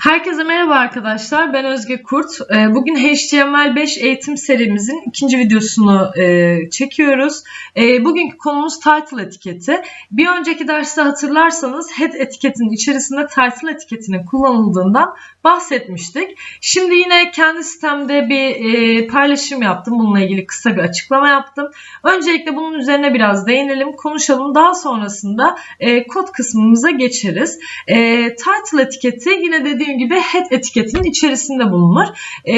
Herkese merhaba arkadaşlar. Ben Özge Kurt. Ee, Bugün HTML5 eğitim serimizin ikinci videosunu e, çekiyoruz. E, Bugünkü konumuz title etiketi. Bir önceki derste hatırlarsanız head etiketinin içerisinde title etiketinin kullanıldığından bahsetmiştik. Şimdi yine kendi sitemde bir e, paylaşım yaptım. Bununla ilgili kısa bir açıklama yaptım. Öncelikle bunun üzerine biraz değinelim, konuşalım. Daha sonrasında e, kod kısmımıza geçeriz. Title etiketi yine dediğim dediğim gibi head etiketinin içerisinde bulunur. E,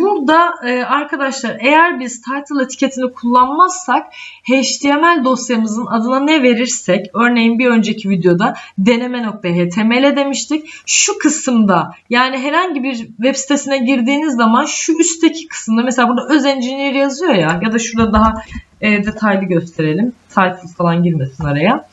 burada e, arkadaşlar eğer biz title etiketini kullanmazsak HTML dosyamızın adına ne verirsek örneğin bir önceki videoda deneme.html demiştik. Şu kısımda yani herhangi bir web sitesine girdiğiniz zaman şu üstteki kısımda mesela burada öz engineer yazıyor ya ya da şurada daha e, detaylı gösterelim. Title falan girmesin araya.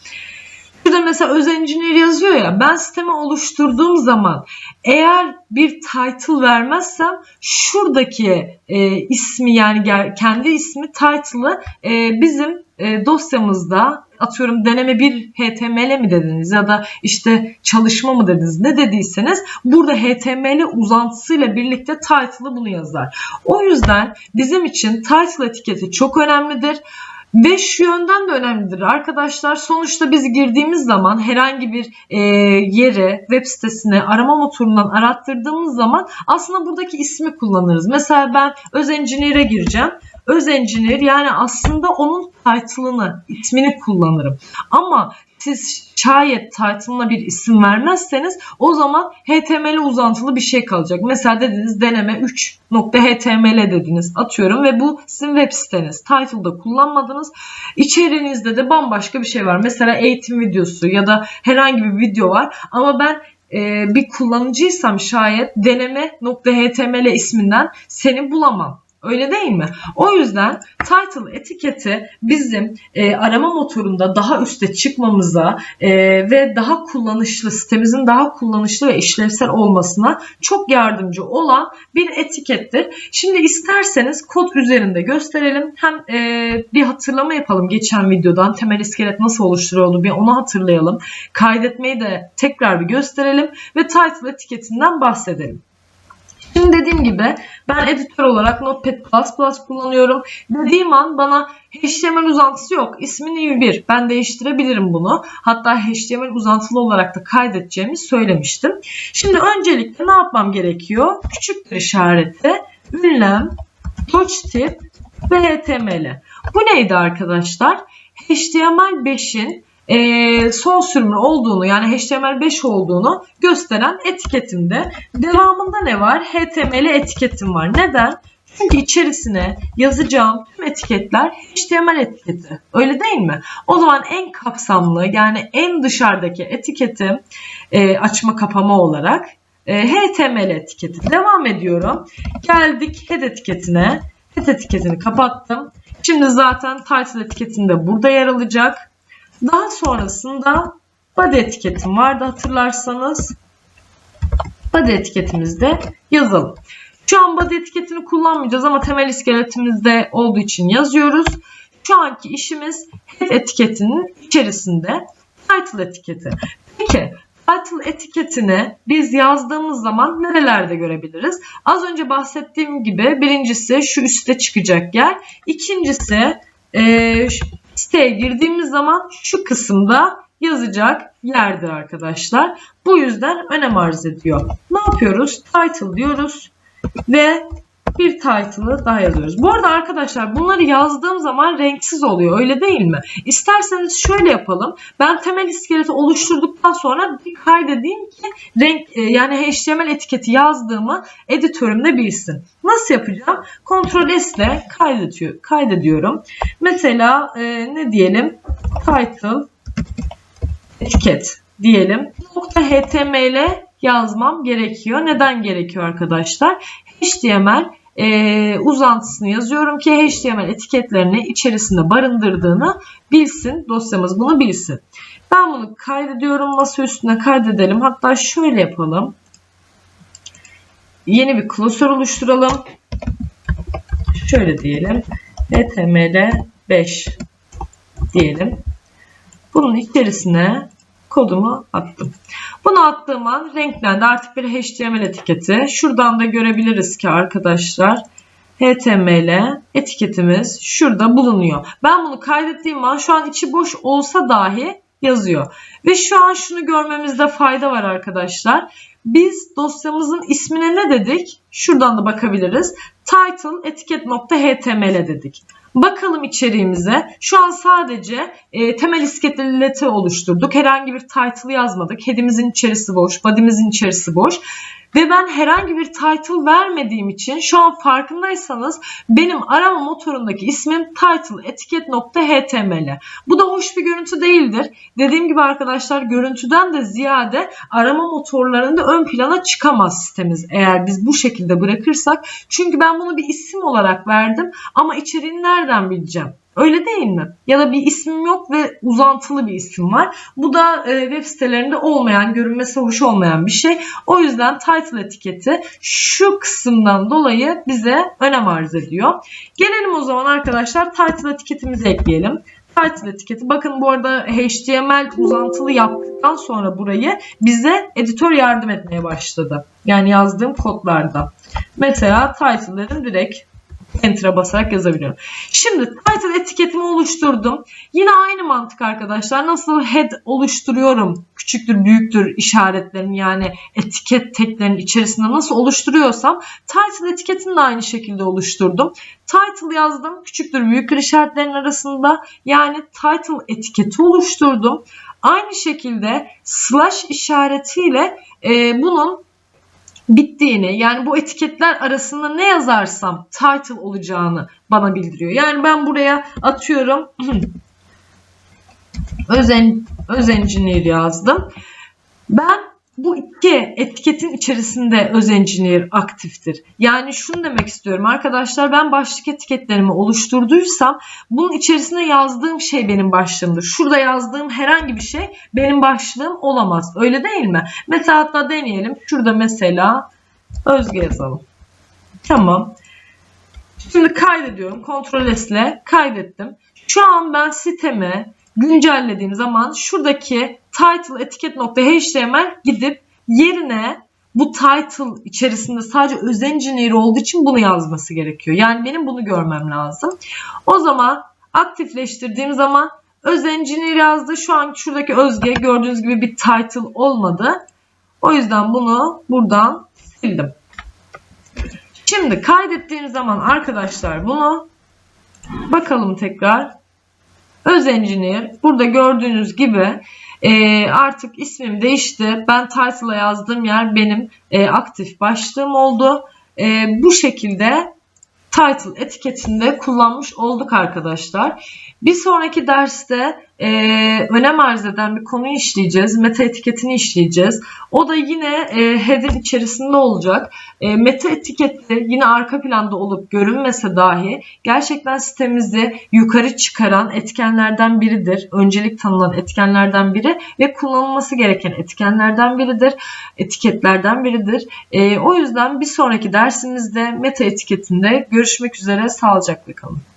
Mesela öz engineer yazıyor ya ben sistemi oluşturduğum zaman eğer bir title vermezsem şuradaki e, ismi yani kendi ismi title'ı e, bizim e, dosyamızda atıyorum deneme bir HTML mi dediniz ya da işte çalışma mı dediniz ne dediyseniz burada HTML uzantısıyla birlikte title'ı bunu yazar. O yüzden bizim için title etiketi çok önemlidir. Ve şu yönden de önemlidir arkadaşlar. Sonuçta biz girdiğimiz zaman herhangi bir e, yere, web sitesine arama motorundan arattırdığımız zaman aslında buradaki ismi kullanırız. Mesela ben öz engineer'e gireceğim. Öz engineer yani aslında onun title'ını, ismini kullanırım. Ama siz şayet title'ına bir isim vermezseniz o zaman HTML uzantılı bir şey kalacak. Mesela dediniz deneme 3.html dediniz atıyorum ve bu sizin web siteniz. Title'da kullanmadınız. İçeriğinizde de bambaşka bir şey var. Mesela eğitim videosu ya da herhangi bir video var ama ben e, bir kullanıcıysam şayet deneme.html isminden seni bulamam. Öyle değil mi? O yüzden title etiketi bizim e, arama motorunda daha üste çıkmamıza e, ve daha kullanışlı, sitemizin daha kullanışlı ve işlevsel olmasına çok yardımcı olan bir etikettir. Şimdi isterseniz kod üzerinde gösterelim. Hem e, bir hatırlama yapalım geçen videodan temel iskelet nasıl oluşturuldu bir onu hatırlayalım. Kaydetmeyi de tekrar bir gösterelim ve title etiketinden bahsedelim. Şimdi dediğim gibi ben editör olarak Notepad++ kullanıyorum. Dediğim an bana HTML uzantısı yok. İsmi new1. Ben değiştirebilirim bunu. Hatta HTML uzantılı olarak da kaydedeceğimi söylemiştim. Şimdi öncelikle ne yapmam gerekiyor? Küçük bir işareti, ünlem, tip ve HTML. Bu neydi arkadaşlar? HTML5'in e, son sürümü olduğunu yani HTML5 olduğunu gösteren etiketimde. Devamında ne var? HTML etiketim var. Neden? Çünkü içerisine yazacağım tüm etiketler HTML etiketi. Öyle değil mi? O zaman en kapsamlı yani en dışarıdaki etiketim e, açma kapama olarak e, HTML etiketi. Devam ediyorum. Geldik head etiketine. Head etiketini kapattım. Şimdi zaten title etiketinde burada yer alacak. Daha sonrasında body etiketim vardı hatırlarsanız. Body etiketimizde yazalım. Şu an body etiketini kullanmayacağız ama temel iskeletimizde olduğu için yazıyoruz. Şu anki işimiz head etiketinin içerisinde title etiketi. Peki title etiketini biz yazdığımız zaman nerelerde görebiliriz? Az önce bahsettiğim gibi birincisi şu üstte çıkacak yer. İkincisi e, siteye girdiğimiz zaman şu kısımda yazacak yerdir arkadaşlar. Bu yüzden önem arz ediyor. Ne yapıyoruz? Title diyoruz ve bir title'ı daha yazıyoruz. Bu arada arkadaşlar bunları yazdığım zaman renksiz oluyor öyle değil mi? İsterseniz şöyle yapalım. Ben temel iskeleti oluşturduktan sonra bir kaydedeyim ki renk e, yani HTML etiketi yazdığımı editörümde bilsin. Nasıl yapacağım? Ctrl S ile kaydediyor, kaydediyorum. Mesela e, ne diyelim? Title etiket diyelim. .html yazmam gerekiyor. Neden gerekiyor arkadaşlar? HTML e, uzantısını yazıyorum ki HTML etiketlerini içerisinde barındırdığını bilsin. Dosyamız bunu bilsin. Ben bunu kaydediyorum. Masa üstüne kaydedelim. Hatta şöyle yapalım. Yeni bir klasör oluşturalım. Şöyle diyelim. HTML 5 diyelim. Bunun içerisine kodumu attım. Bunu attığım an renklendi. Artık bir HTML etiketi. Şuradan da görebiliriz ki arkadaşlar HTML etiketimiz şurada bulunuyor. Ben bunu kaydettiğim an şu an içi boş olsa dahi yazıyor. Ve şu an şunu görmemizde fayda var arkadaşlar. Biz dosyamızın ismine ne dedik? Şuradan da bakabiliriz. Title etiket.html dedik. Bakalım içeriğimize. Şu an sadece e, temel iskeleti oluşturduk. Herhangi bir title yazmadık. Head'imizin içerisi boş, body'mizin içerisi boş. Ve ben herhangi bir title vermediğim için şu an farkındaysanız benim arama motorundaki ismim title etiket.html. Bu da hoş bir görüntü değildir. Dediğim gibi arkadaşlar görüntüden de ziyade arama motorlarında ön plana çıkamaz sitemiz eğer biz bu şekilde bırakırsak. Çünkü ben bunu bir isim olarak verdim ama içeriğini nereden bileceğim? Öyle değil mi? Ya da bir ismim yok ve uzantılı bir isim var. Bu da e, web sitelerinde olmayan, görünmesi hoş olmayan bir şey. O yüzden title etiketi şu kısımdan dolayı bize önem arz ediyor. Gelelim o zaman arkadaşlar title etiketimizi ekleyelim. Title etiketi. Bakın bu arada HTML uzantılı yaptıktan sonra burayı bize editör yardım etmeye başladı. Yani yazdığım kodlarda. Mesela title dedim direkt Enter'a basarak yazabiliyorum. Şimdi title etiketimi oluşturdum. Yine aynı mantık arkadaşlar. Nasıl head oluşturuyorum küçüktür büyüktür işaretlerin yani etiket teklerinin içerisinde nasıl oluşturuyorsam title etiketini de aynı şekilde oluşturdum. Title yazdım küçüktür büyüktür işaretlerin arasında yani title etiketi oluşturdum. Aynı şekilde slash işaretiyle e, bunun bittiğini yani bu etiketler arasında ne yazarsam title olacağını bana bildiriyor. Yani ben buraya atıyorum özen, özencinir yazdım. Ben bu iki etiketin içerisinde öz engineer aktiftir. Yani şunu demek istiyorum arkadaşlar ben başlık etiketlerimi oluşturduysam bunun içerisine yazdığım şey benim başlığımdır. Şurada yazdığım herhangi bir şey benim başlığım olamaz. Öyle değil mi? Mesela hatta deneyelim. Şurada mesela Özge yazalım. Tamam. Şimdi kaydediyorum. Ctrl S ile kaydettim. Şu an ben sitemi güncellediğim zaman şuradaki title etiket.html gidip yerine bu title içerisinde sadece öz engineer olduğu için bunu yazması gerekiyor. Yani benim bunu görmem lazım. O zaman aktifleştirdiğim zaman öz engineer yazdı. Şu an şuradaki özge gördüğünüz gibi bir title olmadı. O yüzden bunu buradan sildim. Şimdi kaydettiğim zaman arkadaşlar bunu bakalım tekrar. Öz Engineer burada gördüğünüz gibi e, artık ismim değişti. Ben title'a yazdığım yer benim e, aktif başlığım oldu. E, bu şekilde title etiketinde kullanmış olduk arkadaşlar. Bir sonraki derste e, önem arz eden bir konuyu işleyeceğiz. Meta etiketini işleyeceğiz. O da yine e, header içerisinde olacak. E, meta etiketi yine arka planda olup görünmese dahi gerçekten sitemizi yukarı çıkaran etkenlerden biridir. Öncelik tanınan etkenlerden biri ve kullanılması gereken etkenlerden biridir. Etiketlerden biridir. E, o yüzden bir sonraki dersimizde meta etiketinde görüşmek üzere. Sağlıcakla kalın.